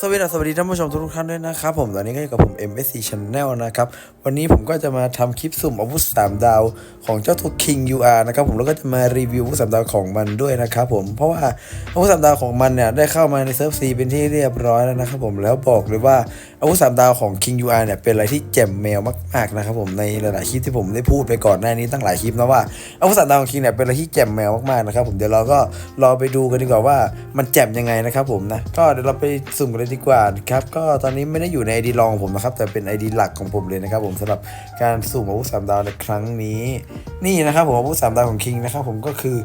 สวัสดีครับสวัสดีท่านผู้ชมทุกท่านด้วยนะครับผมตอนนี้ก็อยู่กับผม MSC Channel นะครับวันนี้ผมก็จะมาทำคลิปสุ่มอาวุธ 3 ดาวของเจ้าตัว King UR นะครับผมแล้วก็จะมารีวิวอาวุธ 3 ดาวของมันด้วยนะครับผมเพราะว่าอาวุธ 3 ดาวของมันเนี่ยได้เข้ามาในเซิร์ฟซีเป็นที่เรียบร้อยแล้วนะครับผมแล้วบอกเลยว่าอาวุธ 3 ดาวของ King UR เนี่ยเป็นอะไรที่แจ่มแมวมากๆนะครับผมในหลายๆคลิปที่ผมได้พูดไปก่อนหน้านี้ตั้งหลายคลิปนะว่าอาวุธ 3 ดาวของ King เนี่ยเป็นอะไรที่แจ่มแมวมากๆนะครับผมเดี๋ยวเราก็รอไปดูกันดีกว่าว่ามันแจ่มยังไงนะครับผมนะก็เดี๋ยวเราไปสุ่มกันเลยดีกว่าครับ ก็ตอนนี้ไม่ได้อยู่ใน ID รองของผมนะครับ แต่เป็น ID หลักของผมเลยนะครับ ผมสำหรับการสุ่มอาวุธสามดาวในครั้งนี้ นี่นะครับผมอาวุธสามดาวของคิงนะครับ ผมก็คือ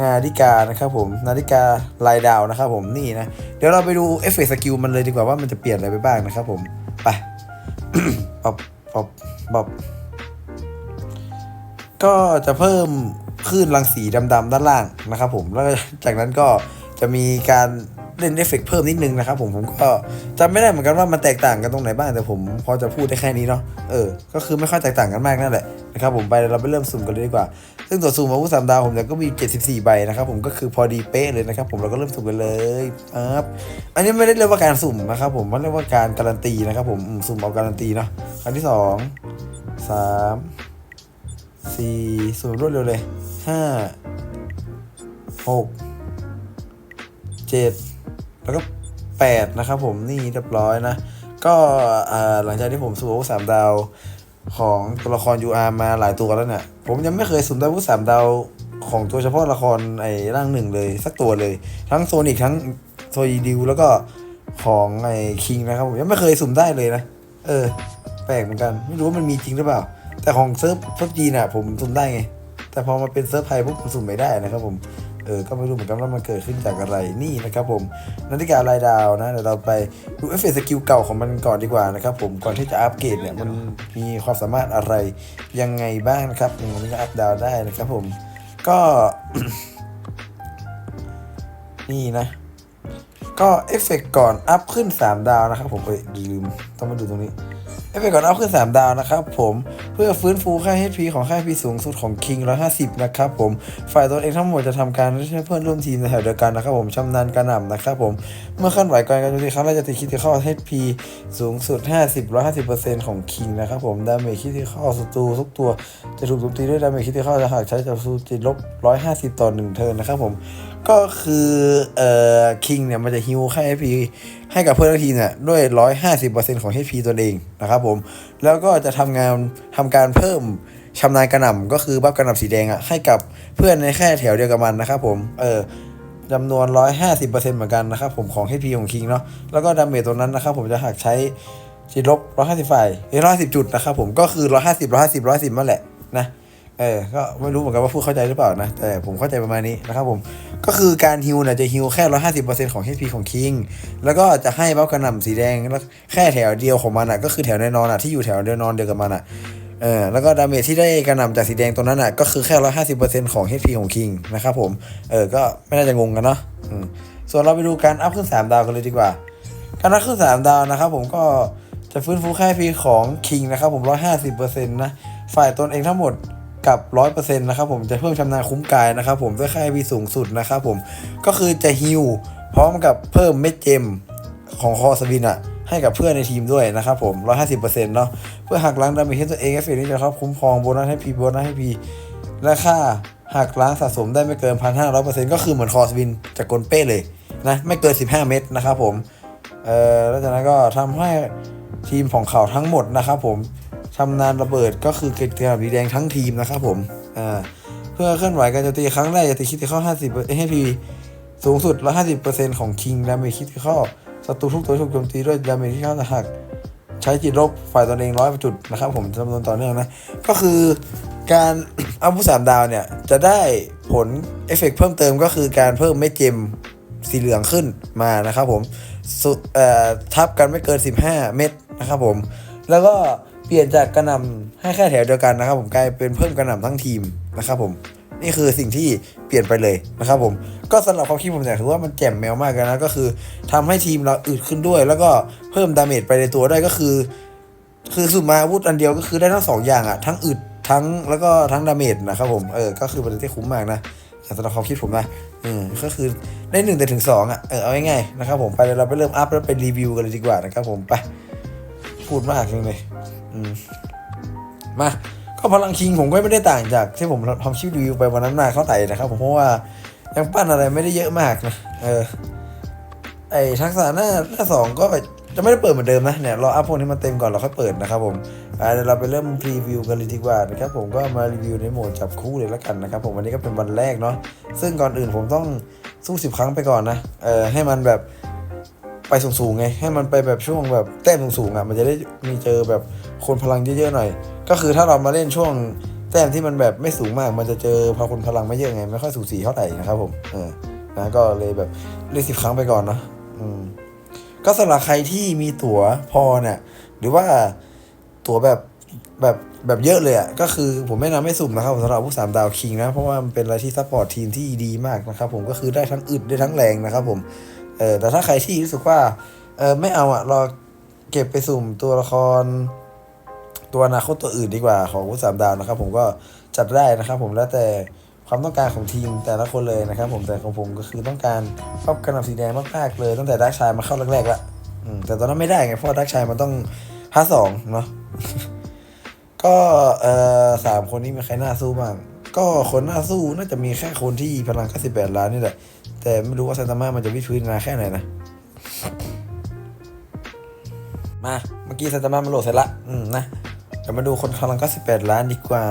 นาฬิกานะครับผมนาฬิกาลายดาวนะครับผมนี่นะ เดี๋ยวเราไปดูเอฟเฟกต์สกิลมันเลยดีกว่าว่ามันจะเปลี่ยนอะไรไปบ้างนะครับผมไปป๊อบป๊อบป๊อบก็จะเพิ่มคลื่นรังสีดำๆด้านล่างนะครับผมแล้วจากนั้นก็จะมีการ เล่นเอฟเฟกเพิ่มนิดนึงนะครับผมผมก็จำไม่ได้เหมือนกันว่ามันแตกต่างกันตรงไหนบ้างแต่ผมพอจะพูดได้แค่นี้เนาะเออก็คือไม่ค่อยแตกต่างกันมากนั่นแหละนะครับผมไปเราไปเริ่มสุ่มกันเลยดีกว่า ซึ่งตัวสุ่มอาวุธสามดาวผมเนี่ยก็มี 74 ใบนะครับผมก็คือพอดีเป๊ะเลยนะครับผมเราก็เริ่มสุ่มกันเลยครับอันนี้ไม่ได้เรียกว่าการสุ่มนะครับผมมันเรียกว่าการการันตีนะครับผมอืมสุ่มเอาการันตีเนาะครั้งที่สองสามสี่สุ่มรวดเร็วเลยห้าหกเจ็ด แล้วก็แปดนะครับผมนี่เรียบร้อยนะ ก็หลังจากที่ผมสุ่มอาวุธสามดาวของตัวละคร UR มาหลายตัวแล้วเนี่ย ผมยังไม่เคยสุ่มได้ผู้สามดาวของตัวเฉพาะละครไอ้ร่างหนึ่งเลยสักตัวเลย ทั้งโซนิกทั้งโซยดิวแล้วก็ของไอ้คิงนะครับผมยังไม่เคยสุ่มได้เลยนะ เออ แปลกเหมือนกัน ไม่รู้ว่ามันมีจริงหรือเปล่า แต่ของเซิร์ฟเซิร์ฟจีนอะผมสุ่มได้ไง แต่พอมาเป็นเซิร์ฟไทยปุ๊บผมสุ่มไม่ได้นะครับผม เออก็ไม่รู้เหมือนกันว่ามันเกิดขึ้นจากอะไรนี่นะครับผมนาฬิกาลายดาวนะเดี๋ยวเราไปดูเอฟเฟกต์สกิลเก่าของมันก่อนดีกว่านะครับผมก่อนที่จะอัปเกรดเนี่ยมันมีความสามารถอะไรยังไงบ้างนะครับอย่างนี้ก็อัพดาวได้นะครับผมก็นี่นะ ก็เอฟเฟกต์ก่อนอัพขึ้น 3 ดาวนะครับผมเอ้ยลืมต้องมาดูตรงนี้ เอฟเฟกต์ก่อนอัพขึ้น 3 ดาวนะครับผมเพื่อฟื้นฟูค่า HP ของค่า HP สูงสุดของ King 150 นะครับผมฝ่ายตัวเองทั้งหมดจะทำการช่วยเพื่อนร่วมทีมในแถวเดียวกันนะครับผมชำนาญกระหน่ำนะครับผมเมื่อเคลื่อนไหวก่อนการโจมตีครั้งแรกจะติดคิดที่ข้า HP สูงสุด 50 150%ของ King นะครับผมดาเมจคิดที่ข้าศัตรูทุกตัวจะถูกโจมตีด้วยดาเมจคิดที่ข้าจะหากใช้จากศัตรูติดลบ150 ต่อ1เทิร์นนะครับผม ก็คือเอ่อ King เนี่ยมันจะฮิวค่า HP ให้กับเพื่อนร่วมทีมเนี่ยด้วย 150%ของ HP ตัวเองนะครับผม แล้วก็จะทำงานทำการเพิ่มชำนาญกระหน่ำก็คือบัฟกระหน่ำสีแดงอะให้กับเพื่อนในแค่แถวเดียวกับมันนะครับผม เออจำนวน 150%เหมือนกันนะครับผมของ HP ของ King เนาะ แล้วก็ดาเมจตัวนั้นนะครับผมจะหักใช้จิตลบ150ฝ่ายเอ้ย150 จุดนะครับผม ก็คือ 150 150 110นั่นแหละนะ เออ ก็ไม่รู้เหมือนกันว่าพูดเข้าใจหรือเปล่านะ แต่ผมเข้าใจประมาณนี้นะครับผม ก็คือการฮิวเนี่ยจะฮิวแค่150%ของ HP ของ King แล้วก็จะให้บัฟกระหน่ำสีแดงแล้วแค่แถวเดียวของมันอะ ก็คือแถวแน่นอนอะที่อยู่แถวเดียวนอนเดียวกับมันอะ เออ แล้วก็ดาเมจที่ได้กระหน่ำจากสีแดงตัวนั้นอะ ก็คือแค่150%ของ HP ของ King นะครับผม เออ ก็ไม่น่าจะงงกันเนาะส่วนเราไปดูการอัพขึ้น3ดาวกันเลยดีกว่า การอัพขึ้น3ดาวนะครับผมก็จะฟื้นฟูค่า HP ของ King นะครับผม150%นะ ฝ่ายตนเองทั้งหมด กับ 100%นะครับผมจะเพิ่มชำนาญคุ้มกายนะครับผมด้วยค่า HP สูงสุดนะครับผมก็คือจะฮิลพร้อมกับเพิ่มเม็ดเจมของคอสวินอะให้กับเพื่อนในทีมด้วยนะครับผม 150%เนาะเพื่อหักล้างดาเมจให้ตัวเองเอฟเฟกต์นี้จะครับคุ้มครองโบนัสให้พีโบนัสให้พีและค่าหักล้างสะสมได้ไม่เกิน 1,500%ก็คือเหมือนคอสวินจากกลเป้เลยนะไม่เกิน 15 เม็ดนะครับผมเอ่อแล้วจากนั้นก็ทำให้ทีมของเขาทั้งหมดนะครับผม ชำนาญระเบิดก็คือเกิดการสีแดงทั้งทีมนะครับผมอ่าเพื่อเคลื่อนไหวการโจมตีครั้งแรกจะตีคิดที่เข้า50 HP สูงสุด150%ของคิงดาเมจคิดที่เข้าศัตรูทุกตัวถูกโจมตีด้วยดาเมจที่เข้าจะหักใช้จิตลบฝ่ายตนเองร้อยจุดนะครับผมจำนวนต่อเนื่องนะ ก็คือการอาวุธสามดาวเนี่ย จะได้ผลเอฟเฟกต์เพิ่มเติมก็คือการเพิ่มเม็ดเจมสีเหลืองขึ้นมานะครับผมทับกันไม่เกิน 15 เม็ดนะครับผม แล้วก็ เปลี่ยนจากกระหน่ำให้แค่แถวเดียวกันนะครับ ผมกลายเป็นเพิ่มกระหน่ำทั้งทีมนะครับผมนี่คือสิ่งที่เปลี่ยนไปเลยนะครับผมก็สำหรับความคิดผมเนี่ยถือว่ามันแจ่มแมวมากเลยนะก็คือทำให้ทีมเราอึดขึ้นด้วย แล้วก็เพิ่มดาเมจไปในตัวได้ก็คือ คือสุ่มาอาวุธอันเดียวก็คือได้ทั้งสองอย่างอะทั้งอึดทั้งแล้วก็ทั้งดาเมจนะครับผมเออก็คือเป็นอะไรที่คุ้มมากนะสำหรับความคิดผมนะอืมก็คือได้หนึ่งแต่ถึงสองอะเออเอาง่ายๆนะครับผมไปเลยเราไปเริ่มอัพแล้วไปรีวิวกันเลยดีกว่านะครับผมไปพูดมากจังเลย มาก็พลังคิงผมก็ไม่ได้ต่างจากที่ผมทำชิปรีวิวไปวันนั้นมาเท่าไหร่นะครับผมเพราะว่ายังปั้นอะไรไม่ได้เยอะมากนะเออไอทักษะหน้าหน้าสองก็จะไม่ได้เปิดเหมือนเดิมนะเนี่ยรออัพพวกนี้มาเต็มก่อนเราค่อยเปิดนะครับผมเดี๋ยวเราไปเริ่มรีวิวกันเลยดีกว่านะครับผมก็มารีวิวในโหมดจับคู่เลยล้วกันนะครับผมวันนี้ก็เป็นวันแรกเนาะซึ่งก่อนอื่นผมต้องสู้สิบครั้งไปก่อนนะเออให้มันแบบไปสูงๆไงให้มันไปแบบช่วงแบบแต้มสูงๆอะมันจะได้มีเจอแบบ คนพลังเยอะๆหน่อย ก็คือถ้าเรามาเล่นช่วงแต้มที่มันแบบไม่สูงมาก มันจะเจอพอคนพลังไม่เยอะไง ไม่ค่อยสูสีเท่าไหร่นะครับผมเออนะก็เลยแบบเล่นสิบครั้งไปก่อนเนาะอืมก็สำหรับใครที่มีตั๋วพอเนี่ย หรือว่าตั๋วแบบแบบแบบเยอะเลยอะก็คือผมไม่นำให้สุ่มนะครับสำหรับผู้สามดาวคิงนะ เพราะว่ามันเป็นอะไรที่ซัพพอร์ตทีมที่ดีมากนะครับผมก็คือได้ทั้งอึดได้ทั้งแรงนะครับผมเออแต่ถ้าใครที่รู้สึกว่าเออไม่เอาอะรอเก็บไปสุ่มตัวละคร ตัวอนาคตตัวอื่นดีกว่าของผู้สามดาวนะครับ ผมก็จัดได้นะครับ ผมแล้วแต่ความต้องการของทีมแต่ละคนเลยนะครับ ผมแต่ของผมก็คือต้องการชอบกระหน่ำสีแดงมากๆเลยตั้งแต่ดักชายมาเข้าแรกๆละแต่ตอนนั้นไม่ได้ไงเพราะดักชายมันต้องห้าสองเนาะก็เอ่อสามคนนี้มีใครน่าสู้บ้างก็คนน่าสู้น่าจะมีแค่คนที่พลัง98ล้านนี่แหละ แต่ไม่รู้ว่าซานตามามันจะวิพื้นนานแค่ไหนนะมาเมื่อกี้ซานตามามันโหลดเสร็จละอืมนะ เดี๋ยวมาดูคนพลัง98 ล้านดีกว่า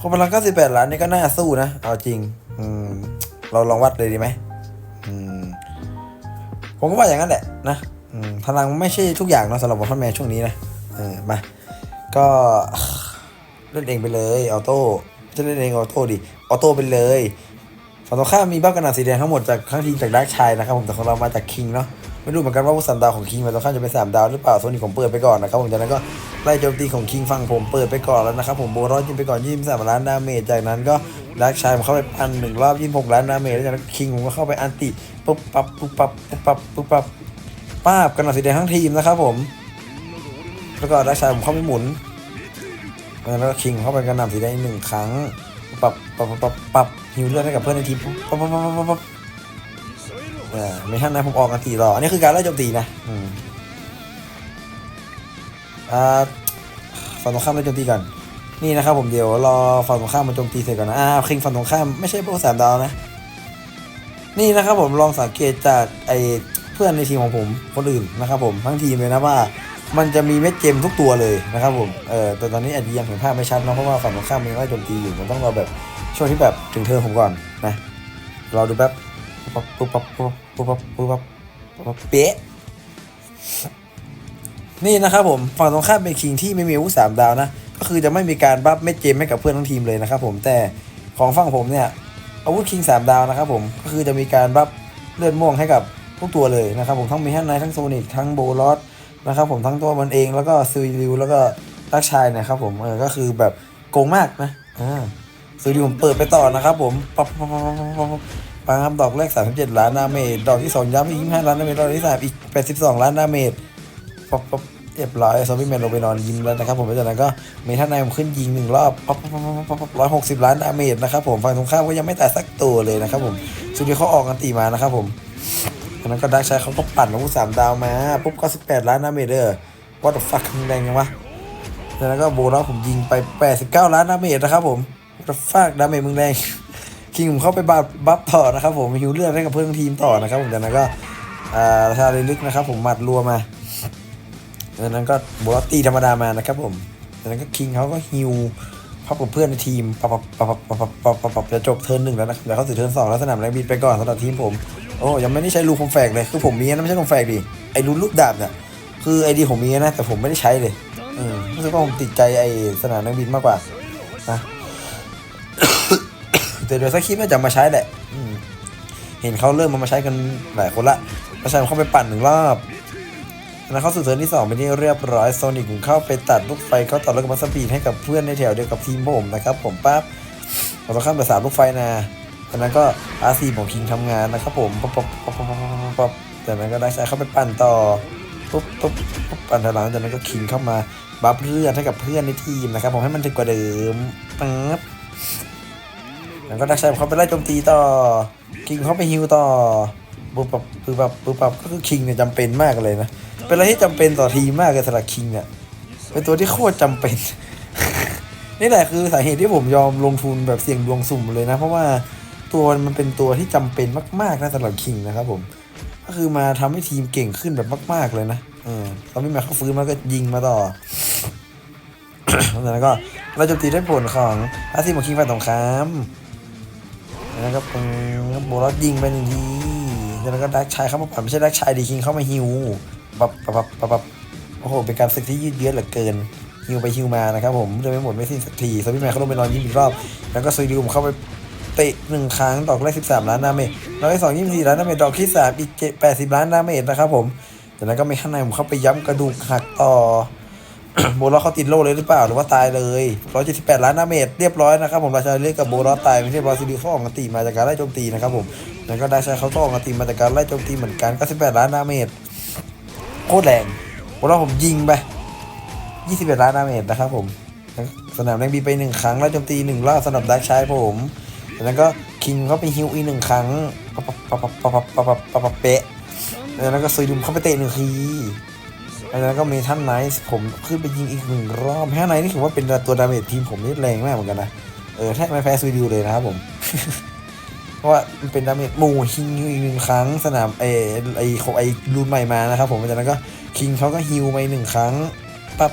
คนพลัง98 ล้านนี่ก็น่าสู้นะ เอาจริง อืม เราลองวัดเลยดีไหมอืม ผมก็ว่าอย่างนั้นแหละนะพลังไม่ใช่ทุกอย่างเนาะสำหรับวอลแมนช่วงนี้นะ เออ มา ก็เล่นเองไปเลยออโต้จะเล่นเองออโต้ดิออโต้ไปเลยฝั่งตรงข้ามมีบ้ากระหนาสีแดงทั้งหมดจากทั้งทีมจากดาร์กชายนะครับผมแต่ของเรามาจากคิงเนาะ ไม่รู้เหมือนกันว่าผู้สามดาวของคิงฝั่งตรงข้ามจะเป็นสามดาวหรือเปล่าโซนี่ผมเปิดไปก่อนนะครับผมจากนั้นก็ไล่โจมตีของคิงฝั่งผมเปิดไปก่อนแล้วนะครับผมโบรอสยิงไปก่อนยี่สิบสามล้านดาเมจจากนั้นก็ดาร์กชายผมเข้าไปพันหนึ่งรอบยี่สิบหกล้านดาเมจแล้วจากนั้นคิงผมก็เข้าไปอันติปุ๊บปั๊บปุ๊บปั๊บปุ๊บปั๊บปุ๊บปั๊บป้าบกระหนาสีแดงทั้งทีมนะครับผมแล้วก็ดาร์กชายผมเข้าไปหมุนแล้วก็คิงเข้าไปกระหน่ำสีแดงอีกหนึ่งครั้งปรับปรับปรับปรับปรับฮิวเลือดให้กับเพื่อนในทีมปั๊บปั๊บปั๊บปั๊บ อ่าไม่ทันนะผมออกกันตีต่ออันนี้คือการไล่โจมตีนะอืมอ่าฝั่งตรงข้ามไล่โจมตีก่อนนี่นะครับผมเดี๋ยวรอฝั่งตรงข้ามมาโจมตีเสร็จก่อนนะอ่าคิงฝั่งตรงข้ามไม่ใช่พวกสามดาวนะ นี่นะครับผมลองสังเกตจากไอเพื่อนในทีมของผมคนอื่นนะครับผมทั้งทีมเลยนะว่า มันจะมีเม็ดเจมทุกตัวเลยนะครับผมเออแต่ตอนนี้อาจจะยังเห็นภาพไม่ชัดนะเพราะว่าฝั่งตรงข้ามมันไล่โจมตีอยู่มันต้องรอแบบช่วงที่แบบถึงเทิร์นผมก่อนนะรอดูแป๊บปุ๊บปุ๊บปุ๊บปุ๊บปุ๊บ ปุ๊บปุ๊บปุ๊บปุ๊บเป๊ะนี่นะครับผมฝั่งตรงข้ามเป็นคิงที่ไม่มีอาวุธสามดาวนะ ก็คือจะไม่มีการบัฟเม็ดเจมให้กับเพื่อนทั้งทีมเลยนะครับผมแต่ของฝั่งผมเนี่ยอาวุธคิงสามดาวนะครับผมก็คือจะมีการบัฟเลือดม่วงให้กับทุกตัวเลยนะครับผมทั้งมีทั้งไนท์ทั้งโซนิกทั้งโบลอสนะครับผมทั้งตัวมันเองแล้วก็ซูริวแล้วก็รักชายนะครับผมเออก็คือแบบโกงมากนะอ่าซูริวผมเปิดไปต่อนะครับผมปั๊บปั๊บปั๊บปั๊บ ปั๊บปั๊บปังครับดอกแรก 37 ล้านดาเมจดอกที่สองย้ำอีก 25 ล้านดาเมจดอกที่สามอีก 82 ล้านดาเมจปั๊บปั๊บเรียบร้อยซอมบี้แมนลงไปนอนยิ้มแล้วนะครับผมแล้วจากนั้นก็เมท่านนผมขึ้นยิงหนึ่งรอบปั๊บปั๊บปั๊บปั๊บปั๊บร้อยหกสิบล้านดาเมจนะครับผมฝั่งตรงข้ามก็ยังไม่แตะสักตัวเลยนะครับผมซูริวเขาออกกันตีมานะครับผมจากนั้นก็ดักชายเขาก็ปั่นอาวุธสามดาวมาปุ๊บก็สิบแปดล้านดาเมจเด้อวัตฟักแรงยังวะจากนั้นก็โบนัสผมยิงไปแปดสิบเก้าล้านดาเมจนะครับผมวัตฟักดาเมจมึงแรง คิงผมเข้าไปบัฟบัฟต่อนะครับผมฮิวเลือดให้กับเพื่อนทีมต่อนะครับผมจากนั้นก็อ่าชาเรลึกนะครับ ผมหมัดรัวมาจากนั้นก็โบนัสตีธรรมดามานะครับผมจากนั้นก็คิงเขาก็ฮิวพับกับเพื่อนในทีมปับปับปับปับปับปับปับปับจะจบเทิร์นหนึ่งแล้วนะเดี๋ยวเข้าสู่เทิร์นสองแล้วสนามแรงบินไปก่อนสำหรับทีมผมโอ้ยังไม่ได้ใช้รูคอมแฟกเลยคือผมมีนะไม่ใช่คอมแฟกดิไอ้รูลูกดาบเนี่ยคือไอดีผมมีนะแต่ผมไม่ได้ใช้เลยเออรู้สึกว่าผมติดใจไอ้สนามนักบินมากกว่านะ แต่เดียวสักคลิปน่าจะมาใช้แหละเห็นเขาเริ่มมามาใช้กันหลายคนละแล้วใช้เข้าไปปั่นหนึ่งรอบแล้วเข้าสู่เทิร์นที่สองเป็นที่เรียบร้อยโซนิกเข้าไปตัดลูกไฟเขาต่อแล้วก็มาสปีดให้กับเพื่อนในแถวเดียวกับทีมผมนะครับผมปั๊บเราต้องข้ามไปสามลูกไฟนะจากนั้นก็อาซีของคิงทำงานนะครับผมปั๊บปั๊บปั๊บปั๊บปั๊บปั๊บปั๊บจากนั้นก็ได้ใช้เข้าไปปั่นต่อปุ๊บปุ๊บปุ๊บปั่นถอยหลังจากนั้นก็คิงเข้ามาบัฟเลือดให้กับเพื่อนในทีมนะครับผมให้มันถึงกว่าเดิมปั๊บ แล้วก็ดักชัยเขาไปไล่โจมตีต่อคิงเขาไปฮิวต่อปุบปับปุบปับปุบปับก็คือคิงเนี่ยจำเป็นมากเลยนะเป็นอะไรที่จำเป็นต่อทีมมากเลยสำหรับคิงเนี่ยเป็นตัวที่โคตรจำเป็น นี่แหละคือสาเหตุที่ผมยอมลงทุนแบบเสี่ยงดวงสุ่มเลยนะ เพราะว่าตัวมันเป็นตัวที่จำเป็นมากๆนะสำหรับคิงนะครับผมก็คือมาทำให้ทีมเก่งขึ้นแบบมาก ๆเลยนะเออตอนนี้มาเขาฟื้นมาก็ยิงมาต่อแล้วก็เราจมตีได้ผลของอาซีของคิงฝ่ายตรงข้าม แล้วก็เป็นโบลอสยิงไปหนึ่งทีแล้วก็ดักชายเข้ามาปั่นไม่ใช่ดักชายดีคิงเข้ามาฮิวปับปับปับปับปับโอ้โห เป็นการศึกที่ยืดเยื้อเหลือเกินฮิวไปฮิวมานะครับผมเลยไม่หมดไม่สิ้นสักทีสวิตแมนเขาลงไปนอนยิงอีกรอบ แล้วก็ซุยดิวผมเข้าไปเตะหนึ่งครั้งดอกแรก 13 ล้านดาเมจดอกที่สอง24ล้านดาเมจดอกที่สามอีก7 80ล้านดาเมจนะครับผมจากนั้นก็มีข้างในผมเข้าไปย้ำกระดูกหักต่อ โบล็อกเขาติดโลเลยหรือเปล่าหรือว่าตายเลย178ล้านนาเมตรเรียบร้อยนะครับผมราชาเรียกกับโบล็อกตายไม่ใช่บราซิลีเขาออกกตีมาจากการไล่โจมตีนะครับผมแล้วก็ไดาชาเขาต้ออกกตีมาจากการไล่โจมตีเหมือนกัน98ล้านนาเมตรโคตรแรงโบล็อกผมยิงไป21ล้านนาเมตรนะครับผมสนามแรงบีไป 1 ครั้งไล่โจมตี1ล่าสำหรับดักชายผมแล้วก็คิงเขาไปฮิวอีหนึ่งครั้งปับปัปัปัปัปัปัเปะแล้วก็ซูดุมเขาไปเตะหนึ่งที แล้วก็มีท่านไนท์ผมขึ้นไปยิงอีกหนึ่งรอบท่านไนท์นี่ถือว่าเป็นตัวดาเมจทีมผมนี่แรงมากเหมือนกันนะ เออแทบไม่แพ้ซูดิวเลยนะครับผม เพราะว่ามันเป็นดาเมจหมู่ฮิงอีกหนึ่งครั้งสนามเอไอเขาไอรูนใหม่มานะครับผมจากนั้นก็คิงเขาก็ฮิวไปหนึ่งครั้งปั๊บ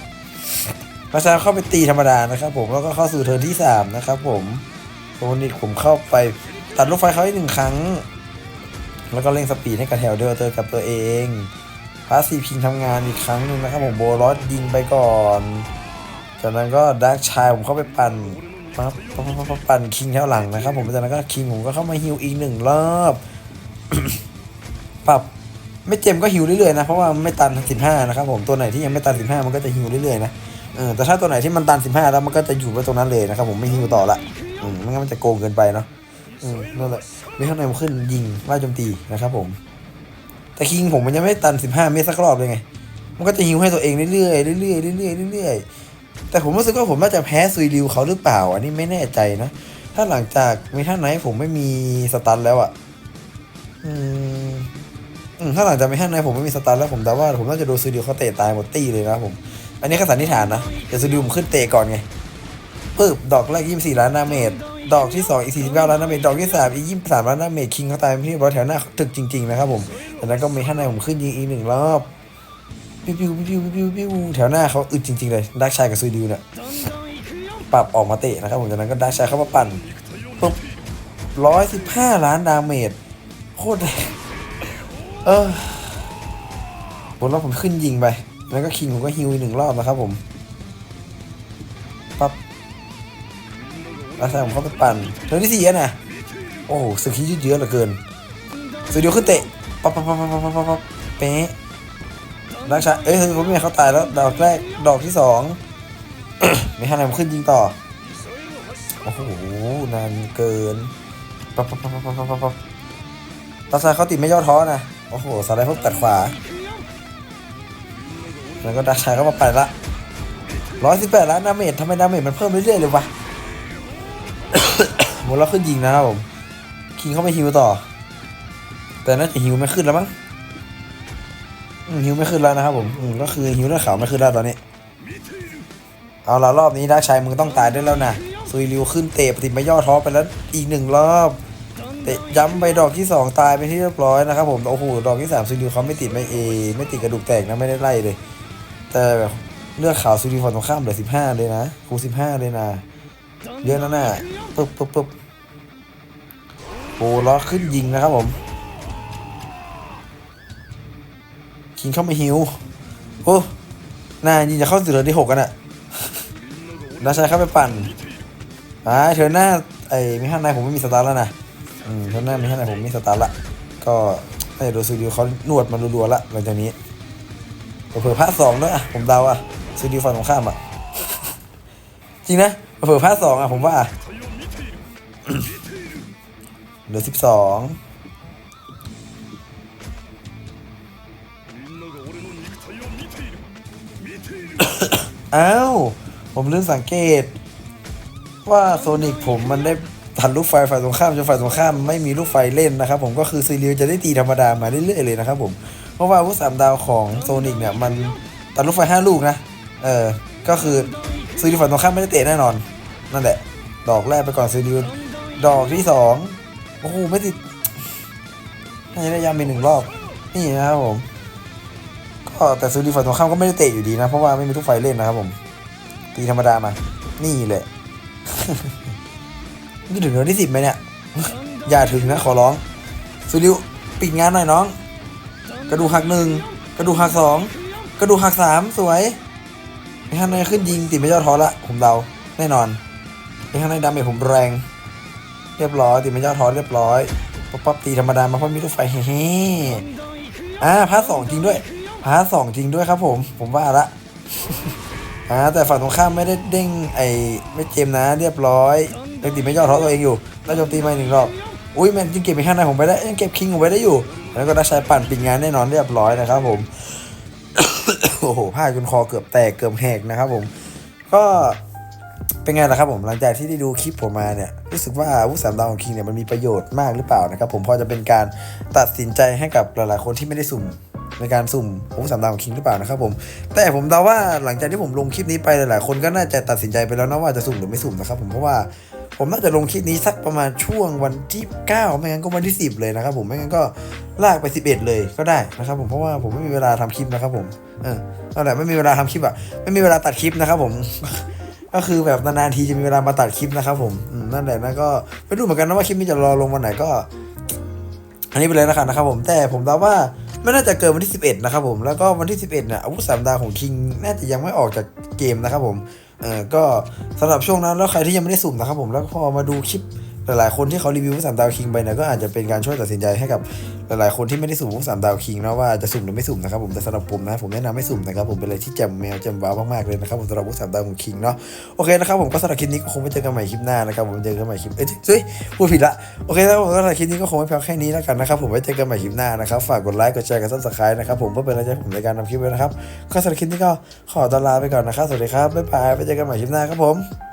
ประชาเข้าไปตีธรรมดานะครับผมแล้วก็เข้าสู่เทิร์นที่สามนะครับผมโซนิกผมเข้าไปตัดรถไฟเขาอีกหนึ่งครั้ง แล้วก็เร่งสปีดให้กับแถวเดอร์เตอร์กับตัวเอง พาสซีพิงทำงานอีกครั้งหนึ่งนะครับผมโบลอสยิงไปก่อนจากนั้นก็ดักชายผมเข้าไปปั่นปั๊บปั๊บปั๊บปั๊บปั่นคิงแถวหลังนะครับผมจากนั้นก็คิงผมก็เข้ามาฮิวอีกหนึ่งรอบปรับไม่เจมก็ฮิวเรื่อยๆนะเพราะว่าไม่ตัน 15 นะครับผมตัวไหนที่ยังไม่ตัน 15 มันก็จะฮิวเรื่อยๆนะเออแต่ถ้าตัวไหนที่มันตัน 15 แล้วมันก็จะอยู่ไว้ตรงนั้นเลยนะครับผมไม่ฮิวต่อละอืมไม่งั้นมันจะโกงเกินไปเนาะอืมนั่นแหละไมีข้างในมันขึ้นยิงไล่โจมตีนะครับผม แต่คิงผมมันยังไม่ตัน 15 เมตรสักรอบเลยไง มันก็จะฮิวให้ตัวเองเรื่อยๆเรื่อยๆเรื่อยๆเรื่อยๆแต่ผมรู้สึกว่าผมน่าจะแพ้ซุยริวเขาหรือเปล่า อันนี้ไม่แน่ใจนะ ถ้าหลังจากมีท่านไหนผมไม่มีสตันแล้วอะ่ะอืมอืมถ้าหลังจากมีท่านไหนผมไม่มีสตันแล้วผมเดาว่าผมน่าจะโดนซุยริวเขาเตะตายหมดตี้เลยนะผม อันนี้ก็สันนิษฐานนะแต่ซุยริวผมขึ้นเตะก่อนไงปึ๊บดอกแรก24ล้านดาเมจ ดอกที่สองอีก 49 ล้านดาเมจดอกที่สามอีก 23 ล้านดาเมจคิงเขาตายไปที่ร้อยแถวหน้าถึกจริง ๆ นะครับผมจากนั้นก็มีท่านในผมขึ้นยิงอีกหนึ่งรอบปิ้วปิ้วปิ้วปิ้วปิ้วแถวหน้าเขาอึดจริง ๆ เลยดักชายกับซูดิวเนี่ยปรับออกมาเตะนะครับผมจากนั้นก็ดักชายเข้ามาปั่นปุ๊บร้อยสิบห้าล้านดาเมจโคตรแรงเออผมแล้วผมขึ้นยิงไป แล้วก็คิงผมก็ฮิวอีกหนึ่งรอบนะครับผม ดักชายผมเข้าไปปั่นเทิร์นที่สี่อะนะโอ้โหสกิลยืดเยื้อเหลือเกินสตูดิโอขึ้นเตะปั๊บปั๊บปั๊บปั๊บปั๊บปั๊บปั๊บเป๊ะนักชาเอ้ยผมไม่เขาตายแล้วดอกแรกดอกที่สองไม่ให้นำขึ้นยิงต่อโอ้โหนานเกินปั๊บปั๊บปั๊บปั๊บปั๊บปั๊บตาชายเขาติดไม่ย่อท้อนะโอ้โหสไลด์พวกตัดขวา แล้วก็ดักชายเข้ามาไปละร้อยสิบแปดล้านดาเมจทำไมดาเมจมันเพิ่มเรื่อยๆเลยวะ หมดแล้วขึ้นยิงนะครับผม คิงเข้าไปฮิวต่อ แต่น่าจะฮิวไม่ขึ้นแล้วมั้งฮิวไม่ขึ้นแล้วนะครับผมก็คือฮิวเลือดขาวไม่ขึ้นแล้วตอนนี้ เอาละรอบนี้ดักชายมึงต้องตายได้แล้วนะซุยริวขึ้นเตะปฏิมาย่อท้อไปแล้วอีกหนึ่งรอบเตะย้ำไปดอกที่สองตายไปที่เรียบร้อยนะครับผมโอ้โหดอกที่สามซุยริวเขาไม่ติดไม่เอไม่ติดกระดูกแตกนะไม่ได้ไล่เลย แต่แบบเลือดขาวซุยริวฝั่งตรงข้ามเหลือสิบห้าเลยนะครูสิบห้าเลยนะเยอะนะน่ะ ปึ๊บปึ๊บปึ๊บโอ้ล้อขึ้นยิงนะครับผมคิงเข้ามาฮิวโอ้นายิงจะเข้าสู่เดือนที่หกกันอะนาใชัยเข้าไปปั่นอ่าเธอหน้าไอ้มิฮันนายผมไม่มีสตาร์แล้วนะอืมเธอหน้ามิฮันนายผมมีสตาร์ละก็ไอ้โดซูดิวเขานวดมารัวๆละหลังจากนี้เผื่อพาร์ทสองด้วยอะผมเดาอะซูดิวฝั่งตรงข้ามอะจริงนะเผื่อพาร์ทสองอะผมว่า เหลือสิบสองอ้าว ผมลืมสังเกต ว่าโซนิกผมมันได้ตัดลูกไฟฝ่ายตรงข้ามจนฝ่ายตรงข้ามไม่มีลูกไฟเล่นนะครับ ผมก็คือซีเรียลจะได้ตีธรรมดามาเรื่อยๆเลยนะครับผมเพราะว่าอาวุธสามดาวของโซนิกเนี่ยมันตัดลูกไฟห้าลูกนะ เออ ก็คือซีเรียลฝ่ายตรงข้ามไม่ได้เตะแน่นอน นั่นแหละ ดอกแรกไปก่อนซีเรียล ดอกที่สองโอ้โหไม่ติดน่าจะได้ยามไปหนึ่งรอบ นี่นะครับผม ก็แต่ซูดีฝ่ายตรงข้ามก็ไม่ได้เตะอยู่ดีนะ เพราะว่าไม่มีทุกไฟเล่นนะครับผม ตีธรรมดามา นี่เลยนี่ถึงเดือนที่สิบไหมเนี่ย อย่าถึงนะขอร้องซูริวปิดงานหน่อยน้อง กระดูกหักหนึ่งกระดูกหักสองกระดูกหักสามสวยไอ้ข้างในขึ้นยิงติดไม่ยอดท้อละผมเดาแน่นอนไอ้ข้างในดาเมจผมแรง เรียบร้อยติดไม่ยอดท้อเรียบร้อยป๊อปป๊อปตีธรรมดามาเพราะมีลูกไฟเฮ้อ่าพาร์ทสองจริงด้วยพาร์ทสองจริงด้วยครับผม ผมว่าละอ่าแต่ฝั่งตรงข้ามไม่ได้เด้งไอ้ไม่เจมนะ เรียบร้อยยังติดไม่ยอดท้อตัวเองอยู่แล้วโจมตีมาหนึ่งรอบอุ้ยแมนยังเก็บไปข้างในผมไปได้ยังเก็บคิงผมไว้ได้อยู่ แล้วก็ได้ใช้ปั่นปิดงานแน่นอนเรียบร้อยนะครับผมโอ้โหผ้าจนคอเกือบแตกเกือบแหกนะครับผม ก็ เป็นไงล่ะครับผมหลังจากที่ได้ดูคลิปผมมาเนี่ยรู้สึกว่าอาวุธสามดาวของคิงเนี่ยมันมีประโยชน์มากหรือเปล่านะครับผมพอจะเป็นการตัดสินใจให้กับหลายๆคนที่ไม่ได้สุ่มในการสุ่มอาวุธสามดาวของคิงหรือเปล่านะครับผมแต่ผมเดาว่าหลังจากที่ผมลงคลิปนี้ไปหลายๆคนก็น่าจะตัดสินใจไปแล้วนะว่าจะสุ่มหรือไม่สุ่มนะครับผมเพราะว่าผมน่าจะลงคลิปนี้สักประมาณช่วงวันที่9ไม่งั้นก็วันที่ 10 เลยนะครับผมไม่งั้นก็ลากไป 11 เลยก็ได้นะครับผมเพราะว่าผมไม่มีเวลาทำคลิปนะครับผมเออนั่นแหละไม่มีเวลาทำคลิปอะไม่มีเวลาตัดคลิปนะครับผม ก็คือแบบนานๆทีจะมีเวลามาตัดคลิปนะครับผมนั่นแหละนะก็ไม่รู้เหมือนกันนะว่าคลิปนี้จะรอลงวันไหนก็ อันนี้ไปเลยนะครับนะครับผมแต่ผมเดาว่าไม่น่าจะเกินวันที่ 11 นะครับผมแล้วก็วันที่ 11เนี่ยอาวุธสามดาวของคิงน่าจะยังไม่ออกจากเกมนะครับผมเออก็สำหรับช่วงนั้นแล้วใครที่ยังไม่ได้สุ่มนะครับผมแล้วพอมาดูคลิป หลายๆคนที่เขารีวิวอาวุสามดาวคิงไปเนี่ยก็อาจจะเป็นการช่วยตัดสินใจให้กับหลายๆคนที่ไม่ได้สุ่มอาวุสามดาวคิงนะว่าจะสุ่มหรือไม่สุ่มนะครับผมแต่สำหรับผมนะผมแนะนำไม่สุ่มนะครับผมเป็นอะไรที่แจ่มแมวแจ่มว้าวมากๆเลยนะครับผมสำหรับอาวุสามดาวของคิงเนาะโอเคนะครับผมก็สำหรับคลิปนี้ก็คงไม่เจอกันใหม่คลิปหน้านะครับผมเจอกันใหม่คลิปเอ้ยเฮ้ยพูดผิดละโอเคแล้วผมก็สำหรับคลิปนี้ก็คงไม่เพียงแค่นี้แล้วกันนะครับผมไว้เจอกันใหม่คลิปหน้านะครับฝากกดไลค์กดแชร์กดซับสไครต์นะครับผมเพื่อเป็นกำลังใจผมในการทำคลิปด้วยนะครับก็สำหรับคลิปนี้ก็ขอตลาไปก่อนนะครับสวัสดีครับบ๊ายบายไว้เจอกันใหม่คลิปหน้าครับผม